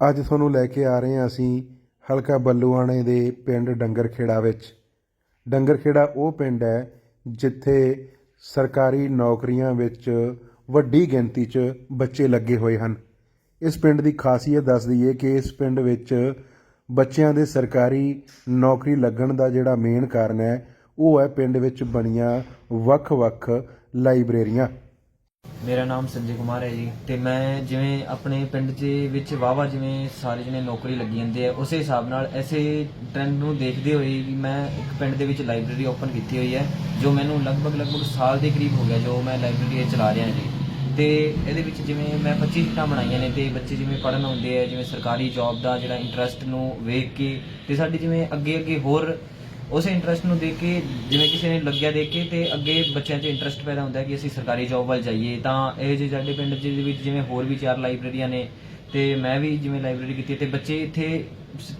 ਅੱਜ ਤੁਹਾਨੂੰ ਲੈ ਕੇ ਆ ਰਹੇ ਹਾਂ ਅਸੀਂ ਹਲਕਾ ਬੱਲੂਆਣੇ ਦੇ ਪਿੰਡ ਡੰਗਰਖੇੜਾ ਵਿੱਚ। ਡੰਗਰਖੇੜਾ ਉਹ ਪਿੰਡ ਹੈ ਜਿੱਥੇ ਸਰਕਾਰੀ ਨੌਕਰੀਆਂ ਵਿੱਚ ਵੱਡੀ ਗਿਣਤੀ 'ਚ ਬੱਚੇ ਲੱਗੇ ਹੋਏ ਹਨ। ਇਸ ਪਿੰਡ ਦੀ ਖਾਸੀਅਤ ਦੱਸ ਦਈਏ ਕਿ ਇਸ ਪਿੰਡ ਵਿੱਚ ਬੱਚਿਆਂ ਦੇ ਸਰਕਾਰੀ ਨੌਕਰੀ ਲੱਗਣ ਦਾ ਜਿਹੜਾ ਮੇਨ ਕਾਰਨ ਹੈ, ਉਹ ਹੈ ਪਿੰਡ ਵਿੱਚ ਬਣੀਆਂ ਵੱਖ-ਵੱਖ ਲਾਇਬ੍ਰੇਰੀਆਂ। ਮੇਰਾ ਨਾਮ ਸੰਜੇ ਕੁਮਾਰ ਹੈ ਜੀ। ਤੇ ਮੈਂ ਜਿਵੇਂ ਆਪਣੇ ਪਿੰਡ 'ਚ ਵਿੱਚ ਵਾਵਾ ਜਿਵੇਂ ਸਾਰੇ ਜਣੇ ਨੌਕਰੀ ਲੱਗੀ ਜਾਂਦੇ ਆ, ਉਸੇ ਹਿਸਾਬ ਨਾਲ ਐਸੇ ਟ੍ਰੈਂਡ ਨੂੰ ਦੇਖਦੇ ਹੋਏ ਵੀ ਮੈਂ ਇੱਕ ਪਿੰਡ ਦੇ ਵਿੱਚ ਲਾਇਬ੍ਰੇਰੀ ਓਪਨ ਕੀਤੀ ਹੋਈ ਹੈ, ਜੋ ਮੈਨੂੰ ਲਗਭਗ ਲਗਭਗ ਸਾਲ ਦੇ ਕਰੀਬ ਹੋ ਗਿਆ ਜੋ ਮੈਂ ਲਾਇਬ੍ਰੇਰੀ ਚਲਾ ਰਿਹਾ ਜੀ। ਤੇ ਇਹਦੇ ਵਿੱਚ ਜਿਵੇਂ ਮੈਂ 25 ਸੀਟਾਂ ਬਣਾਈਆਂ ਨੇ ਤੇ ਬੱਚੇ ਜਿਵੇਂ ਪੜ੍ਹਨ ਆਉਂਦੇ ਆ, ਜਿਵੇਂ ਸਰਕਾਰੀ ਜੌਬ ਦਾ ਜਿਹੜਾ ਇੰਟਰਸਟ ਨੂੰ ਵੇਖ ਕੇ ਤੇ ਸਾਡੀ ਜਿਵੇਂ ਅੱਗੇ ਅੱਗੇ ਹੋਰ ਉਸ ਇੰਟਰਸਟ ਨੂੰ ਦੇਖ ਕੇ, ਜਿਵੇਂ ਕਿਸੇ ਨੇ ਲੱਗਿਆ ਦੇਖ ਕੇ ਤੇ ਅੱਗੇ ਬੱਚਿਆਂ 'ਚ ਇੰਟਰਸਟ ਪੈਦਾ ਹੁੰਦਾ ਕਿ ਅਸੀਂ ਸਰਕਾਰੀ ਜੌਬ ਵੱਲ ਜਾਈਏ, ਤਾਂ ਇਹ ਜੇ ਸਾਡੇ ਪਿੰਡ ਦੇ ਵਿੱਚ ਜਿਵੇਂ ਹੋਰ ਵੀ ਚਾਰ ਲਾਇਬ੍ਰੇਰੀਆਂ ਨੇ ਤੇ ਮੈਂ ਵੀ ਜਿਵੇਂ ਲਾਇਬ੍ਰੇਰੀ ਕੀਤੀ ਹੈ ਤੇ ਬੱਚੇ ਇੱਥੇ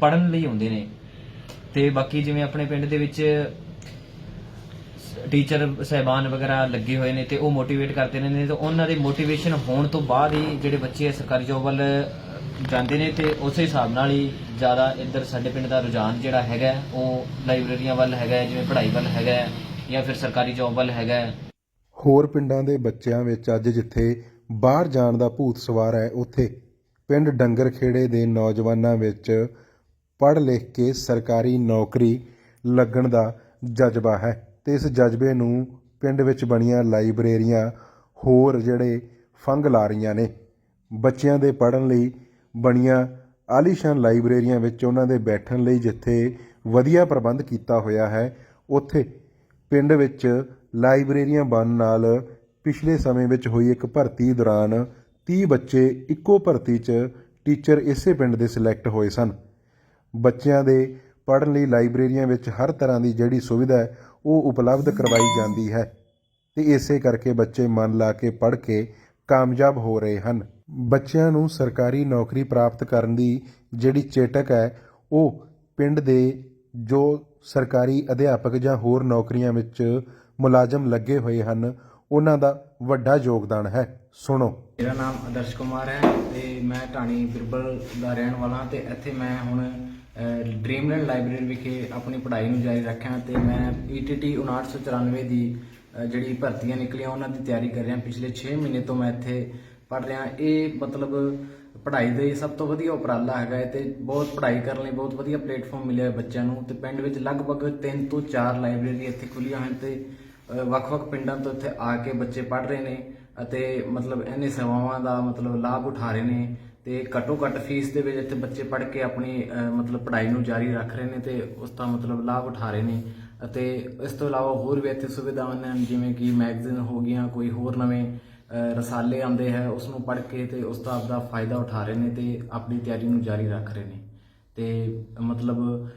ਪੜ੍ਹਨ ਲਈ ਆਉਂਦੇ ਨੇ। ਤੇ ਬਾਕੀ ਜਿਵੇਂ ਆਪਣੇ ਪਿੰਡ ਦੇ ਵਿੱਚ ਟੀਚਰ ਸਹਿਬਾਨ ਵਗੈਰਾ ਲੱਗੇ ਹੋਏ ਨੇ ਤੇ ਉਹ ਮੋਟੀਵੇਟ ਕਰਦੇ ਰਹਿੰਦੇ ਨੇ ਤੇ ਉਹਨਾਂ ਦੇ ਮੋਟੀਵੇਸ਼ਨ ਹੋਣ ਤੋਂ ਬਾਅਦ ਹੀ ਜਿਹੜੇ ਬੱਚੇ ਆ ਸਰਕਾਰੀ ਜੌਬ ਵੱਲ ਜਾਂਦੇ ਨੇ ਤੇ ਉਸੇ ਹਿਸਾਬ ਨਾਲ ਹੀ ਜ਼ਿਆਦਾ ਇੱਧਰ ਸਾਡੇ ਪਿੰਡ ਦਾ ਰੁਝਾਨ ਜਿਹੜਾ ਹੈਗਾ, ਉਹ ਲਾਇਬ੍ਰੇਰੀਆਂ ਵੱਲ ਹੈਗਾ, ਜਿਵੇਂ ਪੜ੍ਹਾਈ ਵੱਲ ਹੈਗਾ ਜਾਂ ਫਿਰ ਸਰਕਾਰੀ ਜੌਬ ਵੱਲ ਹੈਗਾ। ਹੋਰ ਪਿੰਡਾਂ ਦੇ ਬੱਚਿਆਂ ਵਿੱਚ ਅੱਜ ਜਿੱਥੇ ਬਾਹਰ ਜਾਣ ਦਾ ਭੂਤ ਸਵਾਰ ਹੈ, ਉੱਥੇ ਪਿੰਡ ਡੰਗਰ ਖੇੜੇ ਦੇ ਨੌਜਵਾਨਾਂ ਵਿੱਚ ਪੜ੍ਹ ਲਿਖ ਕੇ ਸਰਕਾਰੀ ਨੌਕਰੀ ਲੱਗਣ ਦਾ ਜਜ਼ਬਾ ਹੈ ਤੇ ਇਸ ਜਜ਼ਬੇ ਨੂੰ ਪਿੰਡ ਵਿੱਚ ਬਣੀਆਂ ਲਾਇਬ੍ਰੇਰੀਆਂ ਹੋਰ ਜਿਹੜੇ ਫੰਗ ਲਾ ਰਹੀਆਂ ਨੇ। ਬੱਚਿਆਂ ਦੇ ਪੜ੍ਹਨ ਲਈ ਬਣੀਆਂ ਆਲੀਸ਼ਾਨ ਲਾਇਬ੍ਰੇਰੀਆਂ ਵਿੱਚ ਉਹਨਾਂ ਦੇ ਬੈਠਣ ਲਈ ਜਿੱਥੇ ਵਧੀਆ ਪ੍ਰਬੰਧ ਕੀਤਾ ਹੋਇਆ ਹੈ, ਉੱਥੇ ਪਿੰਡ ਵਿੱਚ ਲਾਇਬ੍ਰੇਰੀਆਂ ਬਣਨ ਨਾਲ ਪਿਛਲੇ ਸਮੇਂ ਵਿੱਚ ਹੋਈ ਇੱਕ ਭਰਤੀ ਦੌਰਾਨ 30 ਬੱਚੇ ਇੱਕੋ ਭਰਤੀ 'ਚ ਟੀਚਰ ਇਸੇ ਪਿੰਡ ਦੇ ਸਿਲੈਕਟ ਹੋਏ ਸਨ। ਬੱਚਿਆਂ ਦੇ ਪੜ੍ਹਨ ਲਈ ਲਾਇਬ੍ਰੇਰੀਆਂ ਵਿੱਚ ਹਰ ਤਰ੍ਹਾਂ ਦੀ ਜਿਹੜੀ ਸੁਵਿਧਾ ਹੈ, ਉਹ ਉਪਲਬਧ ਕਰਵਾਈ ਜਾਂਦੀ ਹੈ ਤੇ ਇਸੇ ਕਰਕੇ ਬੱਚੇ ਮਨ ਲਾ ਕੇ ਪੜ੍ਹ ਕੇ ਕਾਮਯਾਬ ਹੋ ਰਹੇ ਹਨ। ਬੱਚਿਆਂ ਨੂੰ ਸਰਕਾਰੀ ਨੌਕਰੀ ਪ੍ਰਾਪਤ ਕਰਨ ਦੀ ਜਿਹੜੀ ਚੇਟਕ ਹੈ, ਉਹ ਪਿੰਡ ਦੇ ਜੋ ਸਰਕਾਰੀ ਅਧਿਆਪਕ ਜਾਂ ਹੋਰ ਨੌਕਰੀਆਂ ਵਿੱਚ ਮੁਲਾਜ਼ਮ ਲੱਗੇ ਹੋਏ ਹਨ, ਉਹਨਾਂ ਦਾ ਵੱਡਾ ਯੋਗਦਾਨ ਹੈ। ਸੁਣੋ। ਮੇਰਾ ਨਾਮ ਆਦਰਸ਼ ਕੁਮਾਰ ਹੈ ਤੇ ਮੈਂ ਢਾਣੀ ਬਿਰਬਲ ਦਾ ਰਹਿਣ ਵਾਲਾ ਤੇ ਇੱਥੇ ਮੈਂ ਹੁਣ ਡ੍ਰੀਮਲੈਂਡ ਲਾਇਬ੍ਰੇਰੀ ਵਿਖੇ ਆਪਣੀ ਪੜ੍ਹਾਈ ਨੂੰ ਜਾਰੀ ਰੱਖਿਆ ਤੇ ਮੈਂ E ETT 5994 ਦੀ ਜਿਹੜੀ ਭਰਤੀਆਂ ਨਿਕਲੀਆਂ, ਉਹਨਾਂ ਦੀ ਤਿਆਰੀ ਕਰ ਰਿਹਾ। ਪਿਛਲੇ 6 ਮਹੀਨੇ ਤੋਂ ਮੈਂ ਇੱਥੇ ਪੜ੍ਹ ਰਿਹਾ। ਇਹ ਮਤਲਬ ਪੜ੍ਹਾਈ ਦੇ ਸਭ ਤੋਂ ਵਧੀਆ ਉਪਰਾਲਾ ਹੈਗਾ ਹੈ ਤੇ ਬਹੁਤ ਪੜ੍ਹਾਈ ਕਰਨ ਲਈ ਬਹੁਤ ਵਧੀਆ ਪਲੇਟਫਾਰਮ ਮਿਲਿਆ ਬੱਚਿਆਂ ਨੂੰ ਤੇ ਪਿੰਡ ਵਿੱਚ ਲਗਭਗ 3 ਤੋਂ 4 ਲਾਇਬ੍ਰੇਰੀ ਇੱਥੇ ਖੁੱਲੀਆਂ ਹਨ ਤੇ ਵੱਖ-ਵੱਖ ਪਿੰਡਾਂ ਤੋਂ ਇੱਥੇ ਆ ਕੇ ਬੱਚੇ ਪੜ੍ਹ ਰਹੇ ਨੇ ਅਤੇ ਮਤਲਬ ਇਹਨੇ ਸੇਵਾਵਾਂ ਦਾ ਮਤਲਬ ਲਾਭ ਉਠਾ ਰਹੇ ਨੇ ਤੇ ਘੱਟੋ ਘੱਟ ਫੀਸ ਦੇ ਵਿੱਚ ਇੱਥੇ ਬੱਚੇ ਪੜ੍ਹ ਕੇ ਆਪਣੀ ਮਤਲਬ ਪੜ੍ਹਾਈ ਨੂੰ ਜਾਰੀ ਰੱਖ ਰਹੇ ਨੇ ਤੇ ਉਸ ਦਾ ਮਤਲਬ ਲਾਭ ਉਠਾ ਰਹੇ ਨੇ। ਅਤੇ ਇਸ ਤੋਂ ਇਲਾਵਾ ਹੋਰ ਵੀ ਇੱਥੇ ਸੁਵਿਧਾਵਾਂ ਨੇ, ਜਿਵੇਂ ਕਿ ਮੈਗਜ਼ੀਨ ਹੋ ਗਈਆਂ, ਕੋਈ ਹੋਰ ਨਵੇਂ ਰਸਾਲੇ ਆਉਂਦੇ ਹੈ ਉਸ ਨੂੰ ਪੜ੍ਹ ਕੇ ਤੇ ਉਸ ਦਾ ਆਪਦਾ ਫਾਇਦਾ ਉਠਾ ਰਹੇ ਨੇ ਤੇ ਆਪਣੀ ਤਿਆਰੀ ਨੂੰ ਜਾਰੀ ਰੱਖ ਰਹੇ ਨੇ। ਤੇ ਮਤਲਬ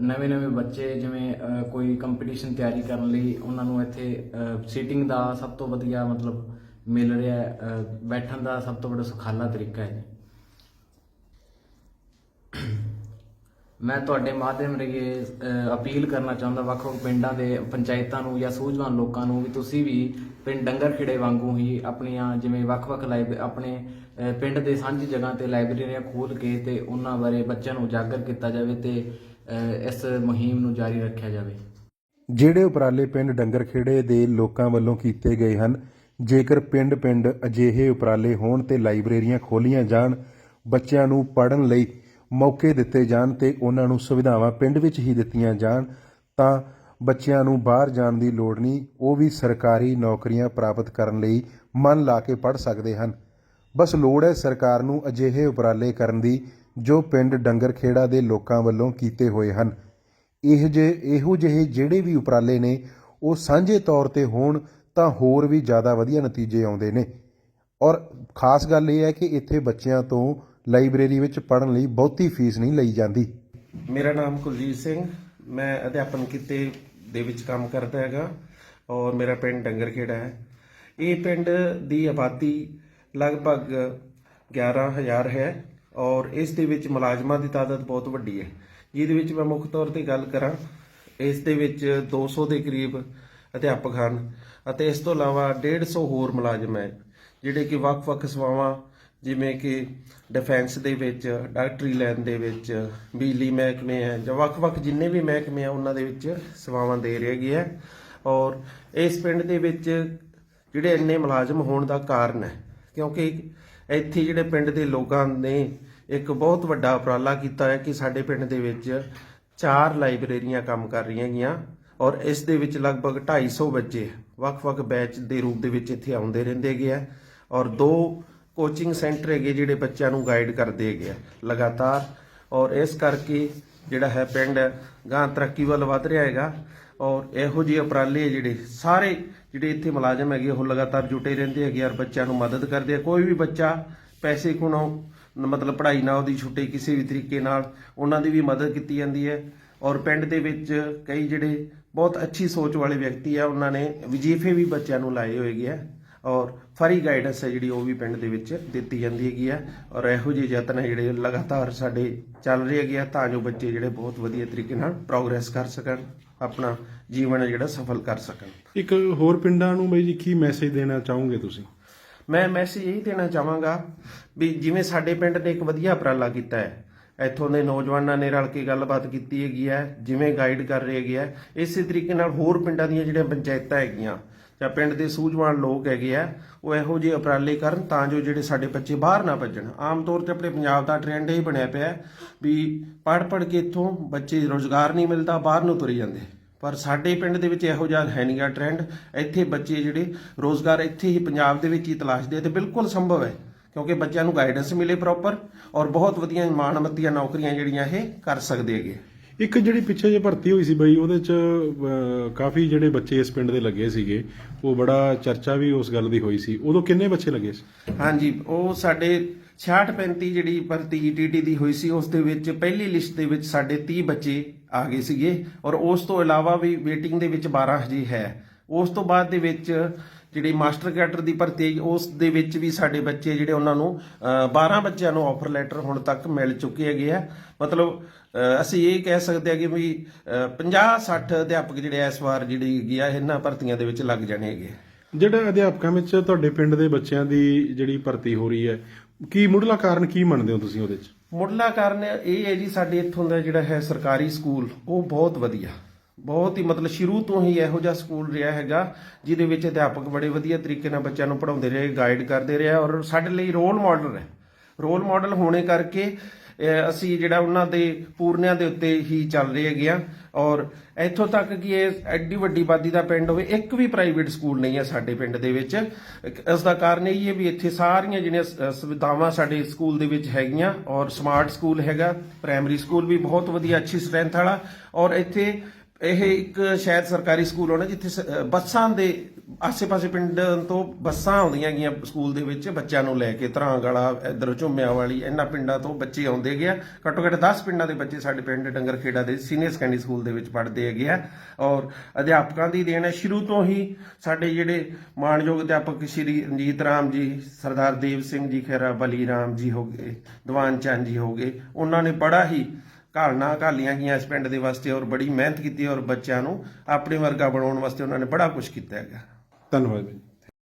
ਨਵੇਂ ਨਵੇਂ ਬੱਚੇ ਜਿਵੇਂ ਕੋਈ ਕੰਪੀਟੀਸ਼ਨ ਤਿਆਰੀ ਕਰਨ ਲਈ ਉਹਨਾਂ ਨੂੰ ਇੱਥੇ ਸੀਟਿੰਗ ਦਾ ਸਭ ਤੋਂ ਵਧੀਆ ਮਤਲਬ ਮਿਲ ਰਿਹਾ ਬੈਠਣ ਦਾ ਸਭ ਤੋਂ ਵੱਡਾ ਸੁਖਾਲਾ ਤਰੀਕਾ ਹੈ ਮੈਂ ਤੁਹਾਡੇ ਮਾਧਿਅਮ ਰਾਹੀਂ ਅਪੀਲ ਕਰਨਾ ਚਾਹੁੰਦਾ ਵੱਖ-ਵੱਖ ਪਿੰਡਾਂ ਦੇ ਪੰਚਾਇਤਾਂ ਨੂੰ ਜਾਂ ਸੂਝਵਾਨ ਲੋਕਾਂ ਨੂੰ ਵੀ ਤੁਸੀਂ ਵੀ ਪਿੰਡ ਡੰਗਰ ਖੇੜੇ ਵਾਂਗੂ ਹੀ ਆਪਣੀਆਂ ਜਿਵੇਂ ਵੱਖ-ਵੱਖ ਲਾਇਬ, ਆਪਣੇ ਪਿੰਡ ਦੇ ਸਾਂਝੀ ਜਗ੍ਹਾ ਤੇ ਲਾਇਬ੍ਰੇਰੀਆਂ ਖੋਲ ਕੇ ਤੇ ਉਹਨਾਂ ਬਾਰੇ ਬੱਚਿਆਂ ਨੂੰ ਉਜਾਗਰ ਕੀਤਾ ਜਾਵੇ ਤੇ ਇਸ ਮੁਹਿੰਮ ਨੂੰ ਜਾਰੀ ਰੱਖਿਆ ਜਾਵੇ। ਜਿਹੜੇ ਉਪਰਾਲੇ ਪਿੰਡ ਡੰਗਰ ਖੇੜੇ ਦੇ ਲੋਕਾਂ ਵੱਲੋਂ ਕੀਤੇ ਗਏ ਹਨ, ਜੇਕਰ ਪਿੰਡ-ਪਿੰਡ ਅਜਿਹੇ ਉਪਰਾਲੇ ਹੋਣ ਤੇ ਲਾਇਬ੍ਰੇਰੀਆਂ ਖੋਲੀਆਂ ਜਾਣ, ਬੱਚਿਆਂ ਨੂੰ ਪੜ੍ਹਨ ਲਈ ਮੌਕੇ ਦਿੱਤੇ ਜਾਣ ਤੇ ਉਹਨਾਂ ਨੂੰ ਸੁਵਿਧਾਵਾਂ ਪਿੰਡ ਵਿੱਚ ਹੀ ਦਿੱਤੀਆਂ ਜਾਣ, ਤਾਂ ਬੱਚਿਆਂ ਨੂੰ ਬਾਹਰ ਜਾਣ ਦੀ ਲੋੜ ਨਹੀਂ, ਉਹ ਵੀ ਸਰਕਾਰੀ ਨੌਕਰੀਆਂ ਪ੍ਰਾਪਤ ਕਰਨ ਲਈ ਮਨ ਲਾ ਕੇ ਪੜ੍ਹ ਸਕਦੇ ਹਨ। ਬਸ ਲੋੜ ਹੈ ਸਰਕਾਰ ਨੂੰ ਅਜਿਹੇ ਉਪਰਾਲੇ ਕਰਨ ਦੀ, ਜੋ ਪਿੰਡ ਡੰਗਰਖੇੜਾ ਦੇ ਲੋਕਾਂ ਵੱਲੋਂ ਕੀਤੇ ਹੋਏ ਹਨ। ਇਹ ਜੇ, ਇਹੋ ਜਿਹੇ ਜਿਹੜੇ ਵੀ ਉਪਰਾਲੇ ਨੇ, ਉਹ ਸਾਂਝੇ ਤੌਰ ਤੇ ਹੋਣ, ਤਾਂ ਹੋਰ ਵੀ ਜ਼ਿਆਦਾ ਵਧੀਆ ਨਤੀਜੇ ਆਉਂਦੇ ਨੇ। ਔਰ ਖਾਸ ਗੱਲ ਇਹ ਹੈ ਕਿ ਇੱਥੇ ਬੱਚਿਆਂ ਤੋਂ ਲਾਇਬ੍ਰੇਰੀ ਵਿੱਚ ਪੜ੍ਹਨ ਲਈ ਬਹੁਤੀ ਫੀਸ ਨਹੀਂ ਲਈ ਜਾਂਦੀ। ਮੇਰਾ ਨਾਮ ਕੁਲਜੀਤ ਸਿੰਘ, ਮੈਂ ਅਧਿਆਪਨ ਕਿੱਤੇ ਦੇ ਵਿੱਚ ਕੰਮ ਕਰਦਾ ਹੈਗਾ ਔਰ ਮੇਰਾ ਪਿੰਡ ਡੰਗਰਖੇੜਾ ਹੈ। ਇਹ ਪਿੰਡ ਦੀ ਆਬਾਦੀ ਲਗਭਗ 11000 ਹੈ ਔਰ ਇਸ ਦੇ ਵਿੱਚ ਮੁਲਾਜ਼ਮਾਂ ਦੀ ਤਾਦਾਦ ਬਹੁਤ ਵੱਡੀ ਹੈ। ਜਿਹਦੇ ਵਿੱਚ ਮੈਂ ਮੁੱਖ ਤੌਰ ਤੇ ਗੱਲ ਕਰਾਂ, ਇਸ ਦੇ ਵਿੱਚ 200 ਦੇ ਕਰੀਬ ਅਧਿਆਪਕ ਹਨ ਅਤੇ ਇਸ ਤੋਂ ਇਲਾਵਾ 150 ਹੋਰ ਮੁਲਾਜ਼ਮ ਹੈ, ਜਿਹੜੇ ਕਿ ਵੱਖ-ਵੱਖ ਸੇਵਾਵਾਂ ਜਿਵੇਂ ਕਿ ਡਿਫੈਂਸ ਦੇ ਵਿੱਚ ਡਾਕਟਰੀ ਲਾਈਨ ਦੇ ਵਿੱਚ, ਬਿਜਲੀ ਮਹਿਕਮੇ ਹੈ ਜਾਂ ਵੱਖ-ਵੱਖ ਜਿੰਨੇ ਵੀ ਮਹਿਕਮੇ ਆ, ਉਹਨਾਂ ਦੇ ਵਿੱਚ ਸੇਵਾਵਾਂ ਦੇ ਰਹੇ ਹੈਗੇ ਆ। ਔਰ ਇਸ ਪਿੰਡ ਦੇ ਵਿੱਚ ਜਿਹੜੇ ਇੰਨੇ ਮੁਲਾਜ਼ਮ ਹੋਣ ਦਾ ਕਾਰਨ ਹੈ, ਕਿਉਂਕਿ ਇੱਥੇ ਜਿਹੜੇ ਪਿੰਡ ਦੇ ਲੋਕਾਂ ਨੇ ਇੱਕ ਬਹੁਤ ਵੱਡਾ ਉਪਰਾਲਾ ਕੀਤਾ ਹੈ ਕਿ ਸਾਡੇ ਪਿੰਡ ਦੇ ਵਿੱਚ ਚਾਰ ਲਾਇਬ੍ਰੇਰੀਆਂ ਕੰਮ ਕਰ ਰਹੀਆਂ ਗੀਆਂ ਔਰ ਇਸ ਦੇ ਵਿੱਚ ਲਗਭਗ 250 ਬੱਚੇ ਵੱਖ-ਵੱਖ ਬੈਚ ਦੇ ਰੂਪ ਦੇ ਵਿੱਚ ਇੱਥੇ ਆਉਂਦੇ ਰਹਿੰਦੇ ਗਏ ਆ। ਔਰ ਦੋ ਕੋਚਿੰਗ ਸੈਂਟਰ ਹੈਗੇ ਜਿਹੜੇ ਬੱਚਿਆਂ ਨੂੰ ਗਾਈਡ ਕਰਦੇ ਹੈਗੇ ਆ, ਲਗਾਤਾਰ। ਔਰ ਇਸ ਕਰਕੇ ਜਿਹੜਾ ਹੈ ਪਿੰਡ ਗਾਂ ਤਰੱਕੀ ਵੱਲ ਵਧ ਰਿਹਾ ਹੈਗਾ। ਔਰ ਇਹੋ ਜਿਹੇ ਉਪਰਾਲੇ ਜਿਹੜੇ ਸਾਰੇ ਜਿਹੜੇ ਇੱਥੇ ਮੁਲਾਜ਼ਮ ਹੈਗੇ, ਉਹ ਲਗਾਤਾਰ ਜੁਟੇ ਰਹਿੰਦੇ ਹੈਗੇ ਔਰ ਬੱਚਿਆਂ ਨੂੰ ਮਦਦ ਕਰਦੇ ਆ। ਕੋਈ ਵੀ ਬੱਚਾ ਪੈਸੇ ਕੋਲੋਂ ਮਤਲਬ ਪੜ੍ਹਾਈ ਨਾ ਉਹਦੀ ਛੁੱਟੀ ਕਿਸੇ ਵੀ ਤਰੀਕੇ ਨਾਲ, ਉਹਨਾਂ ਦੀ ਵੀ ਮਦਦ ਕੀਤੀ ਜਾਂਦੀ ਹੈ। ਔਰ ਪਿੰਡ ਦੇ ਵਿੱਚ ਕਈ ਜਿਹੜੇ ਬਹੁਤ ਅੱਛੀ ਸੋਚ ਵਾਲੇ ਵਿਅਕਤੀ ਆ, ਉਹਨਾਂ ਨੇ ਵਜੀਫੇ ਵੀ ਬੱਚਿਆਂ ਨੂੰ ਲਾਏ ਹੋਏਗੇ ਆ। ਔਰ ਫਰੀ ਗਾਈਡੈਂਸ ਹੈ ਜਿਹੜੀ ਉਹ ਵੀ ਪਿੰਡ ਦੇ ਵਿੱਚ ਦਿੱਤੀ ਜਾਂਦੀ ਹੈਗੀ ਆ ਔਰ ਇਹੋ ਜਿਹੇ ਯਤਨ ਹੈ ਜਿਹੜੇ ਲਗਾਤਾਰ ਸਾਡੇ ਚੱਲ ਰਹੇ ਹੈਗੇ ਆ ਤਾਂ ਜੋ ਬੱਚੇ ਜਿਹੜੇ ਬਹੁਤ ਵਧੀਆ ਤਰੀਕੇ ਨਾਲ ਪ੍ਰੋਗਰੈਸ ਕਰ ਸਕਣ ਆਪਣਾ ਜੀਵਨ ਹੈ ਜਿਹੜਾ ਸਫਲ ਕਰ ਸਕਣ। ਇੱਕ ਹੋਰ ਪਿੰਡਾਂ ਨੂੰ ਬਈ ਜੀ ਕੀ ਮੈਸੇਜ ਦੇਣਾ ਚਾਹੋਗੇ ਤੁਸੀਂ? ਮੈਂ ਮੈਸੇਜ ਇਹੀ ਦੇਣਾ ਚਾਹਾਂਗਾ ਵੀ ਜਿਵੇਂ ਸਾਡੇ ਪਿੰਡ ਨੇ ਇੱਕ ਵਧੀਆ ਉਪਰਾਲਾ ਕੀਤਾ ਹੈ ਇੱਥੋਂ ਦੇ ਨੌਜਵਾਨਾਂ ਨੇ ਰਲ ਕੇ ਗੱਲਬਾਤ ਕੀਤੀ ਹੈਗੀ ਹੈ ਜਿਵੇਂ ਗਾਈਡ ਕਰ ਰਹੇ ਹੈਗੇ ਆ ਇਸੇ ਤਰੀਕੇ ਨਾਲ ਹੋਰ ਪਿੰਡਾਂ ਦੀਆਂ ਜਿਹੜੀਆਂ ਪੰਚਾਇਤਾਂ ਹੈਗੀਆਂ ਜਾਂ ਪਿੰਡ ਦੇ ਸੂਝਵਾਨ ਲੋਕ ਹੈਗੇ ਆ, ਉਹ ਇਹੋ ਜਿਹੇ ਉਪਰਾਲੇ ਕਰਨ ਤਾਂ ਜੋ ਜਿਹੜੇ ਸਾਡੇ ਬੱਚੇ ਬਾਹਰ ਨਾ ਭੱਜਣ। ਆਮ ਤੌਰ ਤੇ ਆਪਣੇ ਪੰਜਾਬ ਦਾ ਟ੍ਰੈਂਡ ਇਹ ਬਣਿਆ ਪਿਆ ਵੀ ਪੜ੍ਹ ਪੜ੍ਹ ਕੇ ਇੱਥੋਂ ਬੱਚੇ ਰੋਜ਼ਗਾਰ ਨਹੀਂ ਮਿਲਦਾ, ਬਾਹਰ ਨੂੰ ਤੁਰੇ ਜਾਂਦੇ। ਪਰ ਸਾਡੇ ਪਿੰਡ ਦੇ ਵਿੱਚ ਇਹੋ ਜਿਹਾ ਹੈ ਨਹੀਂਗਾ ਟ੍ਰੈਂਡ ਇੱਥੇ ਬੱਚੇ ਜਿਹੜੇ ਰੋਜ਼ਗਾਰ ਇੱਥੇ ਹੀ ਪੰਜਾਬ ਦੇ ਵਿੱਚ ਹੀ ਤਲਾਸ਼ਦੇ ਆ ਤੇ ਬਿਲਕੁਲ ਸੰਭਵ ਹੈ, ਕਿਉਂਕਿ ਬੱਚਿਆਂ ਨੂੰ ਗਾਈਡੈਂਸ ਮਿਲੇ ਪ੍ਰੋਪਰ ਔਰ ਬਹੁਤ ਵਧੀਆ ਇਮਾਨਮਤੀਆਂ ਨੌਕਰੀਆਂ ਜਿਹੜੀਆਂ ਇਹ ਕਰ ਸਕਦੇ ਹੈਗੇ ਇੱਕ ਜਿਹੜੀ ਪਿੱਛੇ ਜੇ ਭਰਤੀ ਹੋਈ ਸੀ ਬਈ ਉਹਦੇ ਚ ਕਾਫੀ ਜਿਹੜੇ ਬੱਚੇ ਇਸ ਪਿੰਡ ਦੇ ਲੱਗੇ ਸੀਗੇ ਉਹ ਬੜਾ ਚਰਚਾ ਵੀ ਉਸ ਗੱਲ ਦੀ ਹੋਈ ਸੀ। ਉਦੋਂ ਕਿੰਨੇ ਬੱਚੇ ਲੱਗੇ ਸੀ? ਹਾਂਜੀ ਉਹ ਸਾਡੇ 66 35 ਜਿਹੜੀ ਭਰਤੀ ਈਟੀਟੀ ਦੀ ਹੋਈ ਸੀ ਉਸ ਦੇ ਵਿੱਚ ਪਹਿਲੀ ਲਿਸਟ ਦੇ ਵਿੱਚ ਸਾਡੇ 30 ਬੱਚੇ ਆ ਗਏ ਸੀਗੇ ਔਰ ਉਸ ਤੋਂ ਇਲਾਵਾ ਵੀ ਵੇਟਿੰਗ ਦੇ ਵਿੱਚ 12 ਹਜੇ ਹੈ। ਉਸ ਤੋਂ ਬਾਅਦ ਦੇ ਵਿੱਚ ਜਿਹੜੀ ਮਾਸਟਰ ਕੈਡਰ ਦੀ ਭਰਤੀ ਉਸ ਦੇ ਵਿੱਚ ਵੀ ਸਾਡੇ ਬੱਚੇ ਜਿਹੜੇ ਉਹਨਾਂ ਨੂੰ ਅਹ, 12 ਬੱਚਿਆਂ ਨੂੰ ਆਫਰ ਲੈਟਰ ਹੁਣ ਤੱਕ ਮਿਲ ਚੁੱਕੇ ਹੈਗੇ ਆ। ਮਤਲਬ ਅਸੀਂ ਇਹ ਕਹਿ ਸਕਦੇ ਹਾਂ ਕਿ ਵੀ 50 60 ਅਧਿਆਪਕ ਜਿਹੜੇ ਇਸ ਵਾਰ ਜਿਹੜੀ ਹੈਗੀ ਆ ਇਹਨਾਂ ਭਰਤੀਆਂ ਦੇ ਵਿੱਚ ਲੱਗ ਜਾਣੇ ਹੈਗੇ ਜਿਹੜਾ ਅਧਿਆਪਕਾਂ ਵਿੱਚ ਤੁਹਾਡੇ ਪਿੰਡ ਦੇ ਬੱਚਿਆਂ ਦੀ ਜਿਹੜੀ ਭਰਤੀ ਹੋ ਰਹੀ ਹੈ ਕੀ ਮੁੱਢਲਾ ਕਾਰਨ ਕੀ ਮੰਨਦੇ ਹੋ ਤੁਸੀਂ ਉਹਦੇ ਚ? ਮੁੱਢਲਾ ਕਾਰਨ ਇਹ ਹੈ ਜੀ ਸਾਡੇ ਇੱਥੋਂ ਦਾ ਜਿਹੜਾ ਹੈ ਸਰਕਾਰੀ ਸਕੂਲ ਉਹ ਬਹੁਤ ਵਧੀਆ। ਬਹੁਤ ਹੀ ਮਤਲਬ ਸ਼ੁਰੂ ਤੋਂ ਹੀ ਇਹੋ ਜਿਹਾ ਸਕੂਲ ਰਿਹਾ ਹੈਗਾ ਜਿਹਦੇ ਵਿੱਚ ਅਧਿਆਪਕ ਬੜੇ ਵਧੀਆ ਤਰੀਕੇ ਨਾਲ ਬੱਚਿਆਂ ਨੂੰ ਪੜ੍ਹਾਉਂਦੇ ਰਹੇ ਗਾਈਡ ਕਰਦੇ ਰਹੇ ਔਰ ਸਾਡੇ ਲਈ ਰੋਲ ਮਾਡਲ ਹੈ। ਰੋਲ ਮਾਡਲ ਹੋਣੇ ਕਰਕੇ ਅਸੀਂ ਜਿਹੜਾ ਉਹਨਾਂ ਦੇ ਪੂਰਨਿਆਂ ਦੇ ਉੱਤੇ ਹੀ ਚੱਲ ਰਹੇ ਹੈਗੇ ਆ। ਔਰ ਇੱਥੋਂ ਤੱਕ ਕਿ ਇਹ ਐਡੀ ਵੱਡੀ ਆਬਾਦੀ ਦਾ ਪਿੰਡ ਹੋਵੇ, ਇੱਕ ਵੀ ਪ੍ਰਾਈਵੇਟ ਸਕੂਲ ਨਹੀਂ ਹੈ ਸਾਡੇ ਪਿੰਡ ਦੇ ਵਿੱਚ। ਇਸ ਦਾ ਕਾਰਨ ਇਹ ਹੈ ਵੀ ਇੱਥੇ ਸਾਰੀਆਂ ਜਿਹੜੀਆਂ ਸੁਵਿਧਾਵਾਂ ਸਾਡੇ ਸਕੂਲ ਦੇ ਵਿੱਚ ਹੈਗੀਆਂ, ਔਰ ਸਮਾਰਟ ਸਕੂਲ ਹੈਗਾ ਪ੍ਰਾਇਮਰੀ ਸਕੂਲ ਵੀ ਬਹੁਤ ਵਧੀਆ, ਅੱਛੀ ਸਟਰੈਂਥ ਵਾਲਾ। ਔਰ ਇੱਥੇ ਇਹ ਇੱਕ ਸ਼ਾਇਦ ਸਰਕਾਰੀ ਸਕੂਲ ਹੋਣਾ, ਜਿੱਥੇ ਸ- ਬੱਸਾਂ ਦੇ ਆਸੇ-ਪਾਸੇ ਪਿੰਡ ਤੋਂ ਬੱਸਾਂ ਆਉਂਦੀਆਂ ਗੀਆਂ ਸਕੂਲ ਦੇ ਵਿੱਚ ਬੱਚਿਆਂ ਨੂੰ ਲੈ ਕੇ ਧਰਾਂਗ ਵਾਲਾ ਇਧਰ ਝੁੰਮਿਆਂ ਵਾਲੀ, ਇਹਨਾਂ ਪਿੰਡਾਂ ਤੋਂ ਬੱਚੇ ਆਉਂਦੇ ਗਿਆ ਘੱਟੋ ਘੱਟ 10 ਪਿੰਡਾਂ ਦੇ ਬੱਚੇ ਸਾਡੇ ਪਿੰਡ ਡੰਗਰ ਖੇੜਾ ਦੇ ਸੀਨੀਅਰ ਸੈਕੰਡਰੀ ਸਕੂਲ ਦੇ ਵਿੱਚ ਪੜ੍ਹਦੇ ਹੈਗੇ ਆ ਔਰ ਅਧਿਆਪਕਾਂ ਦੀ ਦੇਣ ਹੈ। ਸ਼ੁਰੂ ਤੋਂ ਹੀ ਸਾਡੇ ਜਿਹੜੇ ਮਾਣਯੋਗ ਅਧਿਆਪਕ ਸ਼੍ਰੀ ਰਣਜੀਤ ਰਾਮ ਜੀ, ਸਰਦਾਰ ਦੇਵ ਸਿੰਘ ਜੀ ਖਹਿਰਾ ਬਲੀ ਰਾਮ ਜੀ ਹੋ ਗਏ, ਦੀਵਾਨ ਚੰਦ ਜੀ ਹੋ ਗਏ, ਉਹਨਾਂ ਨੇ ਬੜਾ ਹੀ ਘਾਲਣਾ ਘਾਲੀਆਂ ਗਈਆਂ ਇਸ ਪਿੰਡ ਦੇ ਵਾਸਤੇ ਔਰ ਬੜੀ ਮਿਹਨਤ ਕੀਤੀ ਔਰ ਬੱਚਿਆਂ ਨੂੰ ਆਪਣੇ ਵਰਗਾ ਬਣਾਉਣ ਵਾਸਤੇ ਉਹਨਾਂ ਨੇ ਬੜਾ ਕੁਝ ਕੀਤਾ ਹੈਗਾ। ਧੰਨਵਾਦ ਜੀ।